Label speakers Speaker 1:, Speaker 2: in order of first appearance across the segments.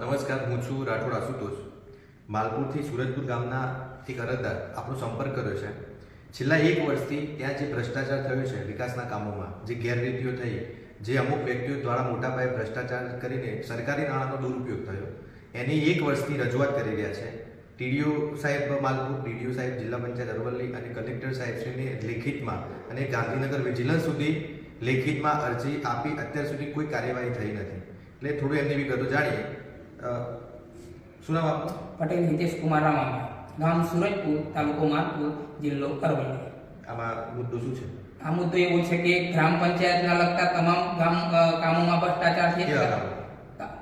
Speaker 1: નમસ્કાર, હું છું રાઠોડ આશુતોષ. માલપુરથી સુરજપુર ગામના એક અરજદાર આપણો સંપર્ક કર્યો છે. છેલ્લા એક વર્ષથી ત્યાં જે ભ્રષ્ટાચાર થયો છે વિકાસના કામોમાં, જે ગેરરીતિઓ થઈ, જે અમુક વ્યક્તિઓ દ્વારા મોટા પાયે ભ્રષ્ટાચાર કરીને સરકારી નાણાંનો દુરુપયોગ થયો, એની એક વર્ષથી રજૂઆત કરી રહ્યા છે. ટીડીઓ સાહેબ માલપુર, ટીડીઓ સાહેબ જિલ્લા પંચાયત અરવલ્લી અને કલેક્ટર સાહેબશ્રીને લેખિતમાં અને ગાંધીનગર વિજિલન્સ સુધી લેખિતમાં અરજી આપી અત્યાર સુધી કોઈ કાર્યવાહી થઈ નથી. એટલે થોડું એમની વિગતો જાણીએ. શું નામ આપનું?
Speaker 2: પટેલ હિતેશ કુમાર રામાભાઈ ગામ સુરજપુર તાલુકો માનપુર જિલ્લો અરવલ્લી
Speaker 1: આમાં મુદ્દો શું છે?
Speaker 2: આ મુદ્દો એવો છે કે ગ્રામ પંચાયતના લગતા તમામ ગામ કામોમાં ભ્રષ્ટાચાર છે?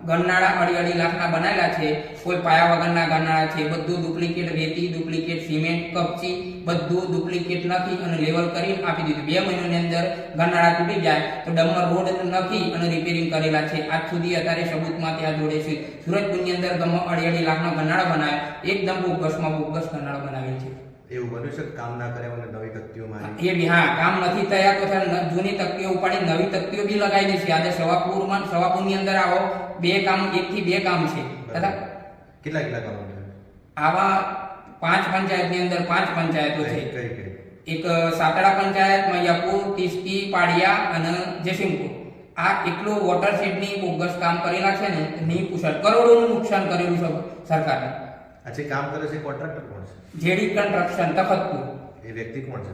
Speaker 2: ગરનાળા અડી અઢી લાખના બનાવેલા છે. કોઈ પાયા વગરના ગરનાળા છે. બધું ડુપ્લિકેટ રેતી ડુપ્લિકેટ સિમેન્ટ કપચી, બધું ડુપ્લિકેટ નાખી અને લેવલ કરીને આપી દીધું. બે મહિનાની અંદર ગરનાળા તૂટી જાય તો ડમર રોડ નાખી અને રિપેરિંગ કરેલા છે. આજ સુધી અત્યારે સબૂતમાં ત્યાં જોડે છે. સુરતપુરની અંદર ગમે અઢી અઢી લાખનો ગરનાળા બનાવે, એકદમ બોગસમાં બોગસ ગરનાળા બનાવેલ છે.
Speaker 1: એવું બન્યું છે કામ ના કરે અને નવી તકતીઓ મારી?
Speaker 2: એ બી હા કામ નથી થયા તો ત્યારે જૂની તકતીઓ ઉપાડી નવી તકતીઓ બી લગાવી દે છે આજે સવાપુરમાં સવાપુરની અંદર આવો બે કામ એક થી બે કામ છે. તથા
Speaker 1: કેટલા કેટલા કામ
Speaker 2: આવા પાંચ પંચાયતની અંદર પાંચ પંચાયતો છે. એક સાતડા પંચાયત મૈયાપુર તિસ્તી પાડિયા અને જયસિંહપુર. આ એટલું વોટર શેડની બોગસ કામ કરેલા છે ને નહીં પૂછાય કરોડોનું નુકસાન કરેલું છે સરકારને.
Speaker 1: આ જે કામ કરે છે કોન્ટ્રાક્ટર કોણ છે?
Speaker 2: JD construction Takhatpur.
Speaker 1: એ વ્યક્તિ કોણ છે?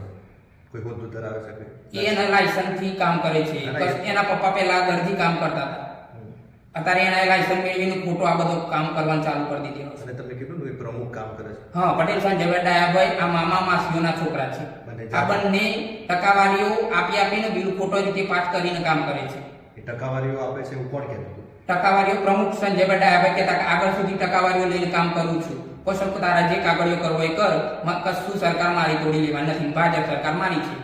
Speaker 1: કોઈ હોદ્દો ધરાવે છે કોઈ?
Speaker 2: એના લાયસન્સથી કામ કરે છે. એના પપ્પા પહેલા દરજી કામ કરતા હતા. અત્યારે એના લાયસન્સ મેળવીને ખોટો આ બધો કામ કરવાનું ચાલુ કરી દીધેલો
Speaker 1: અને તમને કીધું કે પ્રમુખ કામ કરે છે.
Speaker 2: હા પટેલ સંજયભાઈ ડાયાભાઈ આ મામા માસીઓના છોકરા છે. આ બંને ટકાવારીઓ આપી આપીને બિલ ખોટો રીતે પાસ કરીને કામ કરે છે.
Speaker 1: એ ટકાવારીઓ આપે છે એવું કોણ કહેતું હતું?
Speaker 2: ટકાવારીઓ પ્રમુખ સંજયભાઈ ડાયાભાઈ કહેતા કે આગળ સુધી ટકાવારીઓ લઈને કામ કરું છું. કોશલ તારા જે કાગળિયો કરવો એ કર. કશું સરકાર મારી તોડી લેવા નથી. ભાજપ સરકાર મારી છે.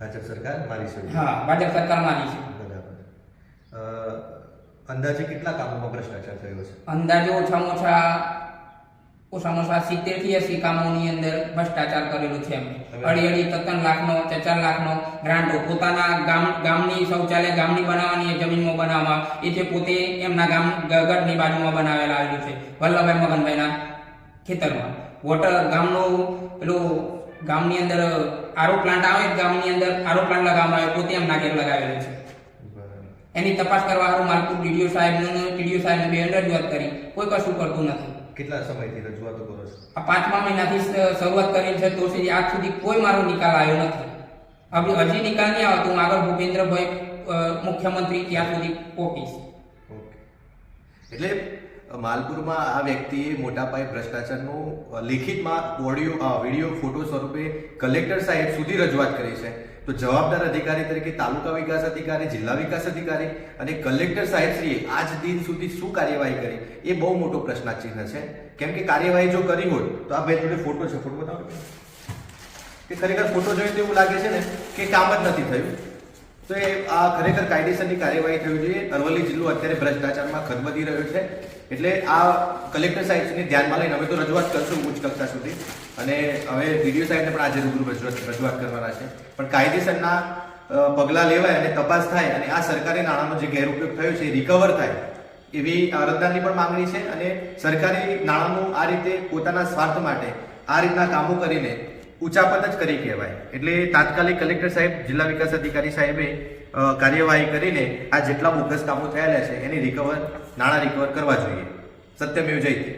Speaker 1: ભાજપ સરકાર મારી છે.
Speaker 2: હા ભાજપ સરકાર મારી છે.
Speaker 1: બરાબર. અંદાજે કેટલા કામોમાં ભ્રષ્ટાચાર થયો છે?
Speaker 2: અંદાજે ઓછામાં ઓછા ઓછામાં ઓછા સિત્તેરથી એસી કામોની અંદર ભ્રષ્ટાચાર કરેલું છે અડી અડી તત્તન લાખનો ચાર લાખનો ગ્રાન્ટો પોતાના ગામ ગામની શૌચાલય ગામની બનાવવાની જમીનમાં બનાવવા એ જે પોતે એમના ગામ ગઢની બાજુમાં બનાવેલા આવેલું છે. વલ્લભભાઈ મગનભાઈના ખેતરમાં. વોટર ગામનું પેલું ગામની અંદર આરો પ્લાન્ટ આવે ગામની અંદર આરો પ્લાન્ટ લગાવવામાં આવે પોતે એમના ઘેર લગાવેલું છે. એની તપાસ કરવા હારું માલપુર ડીડીઓ સાહેબને ટીડીઓ સાહેબને બે રજૂઆત કરી. કોઈ કશું કરતું નથી.
Speaker 1: કેટલા સમયથી રજૂઆતો કરો છો?
Speaker 2: આ પાંચમા મહિનાથી શરૂઆત કરી છે તો સુધી આજ સુધી કોઈ મારો નિકાલ આવ્યો નથી. હવે હજી નિકાલ નહીં આવતો હું આગળ ભૂપેન્દ્રભાઈ મુખ્યમંત્રી ત્યાં સુધી પહોંચીશ.
Speaker 1: એટલે માલપુરમાં આ વ્યક્તિએ મોટા પાયે ભ્રષ્ટાચારનું લેખિતમાં ઓડિયો વીડિયો ફોટો સ્વરૂપે કલેક્ટર સાહેબ સુધી રજૂઆત કરી છે. તો જવાબદાર અધિકારી તરીકે તાલુકા વિકાસ અધિકારી, જિલ્લા વિકાસ અધિકારી અને કલેક્ટર સાહેબશ્રીએ આજ દિન સુધી શું કાર્યવાહી કરી? એ બહુ મોટો પ્રશ્નાચિહ્ન છે. કેમ કે કાર્યવાહી જો કરી હોય, તો આ બે જોડે ફોટો છે. ફોટો બતાવો કે ખરેખર ફોટો જોઈએ તો એવું લાગે છે ને કે કામ જ નથી થયું. તો એ આ ખરેખર કાયદેસરની કાર્યવાહી થવી જોઈએ. અરવલ્લી જિલ્લો અત્યારે ભ્રષ્ટાચારમાં ખદબદી રહ્યો છે. એટલે આ કલેક્ટર સાહેબને ધ્યાનમાં લઈને અમે તો રજૂઆત કરશું ઉચ્ચ કક્ષા સુધી. અને હવે વીડિયો સાહેબને પણ આજે રૂબરૂ રજૂઆત કરવાના છે. પણ કાયદેસરના પગલાં લેવાય અને તપાસ થાય અને આ સરકારી નાણાંનો જે ગેરઉપયોગ થયો છે, એ રિકવર થાય, એવી અરજદારની પણ માંગણી છે. અને સરકારી નાણાંનું આ રીતે પોતાના સ્વાર્થ માટે આ રીતના કામો કરીને ઉચાપત જ કરી કહેવાય. એટલે તાત્કાલિક કલેક્ટર સાહેબ, જિલ્લા વિકાસ અધિકારી સાહેબે કાર્યવાહી કરીને આ જેટલા બોગસ કામો થયેલા છે, એની રિકવર નાણાં રિકવર કરવા જોઈએ. સત્યમેવ જયતે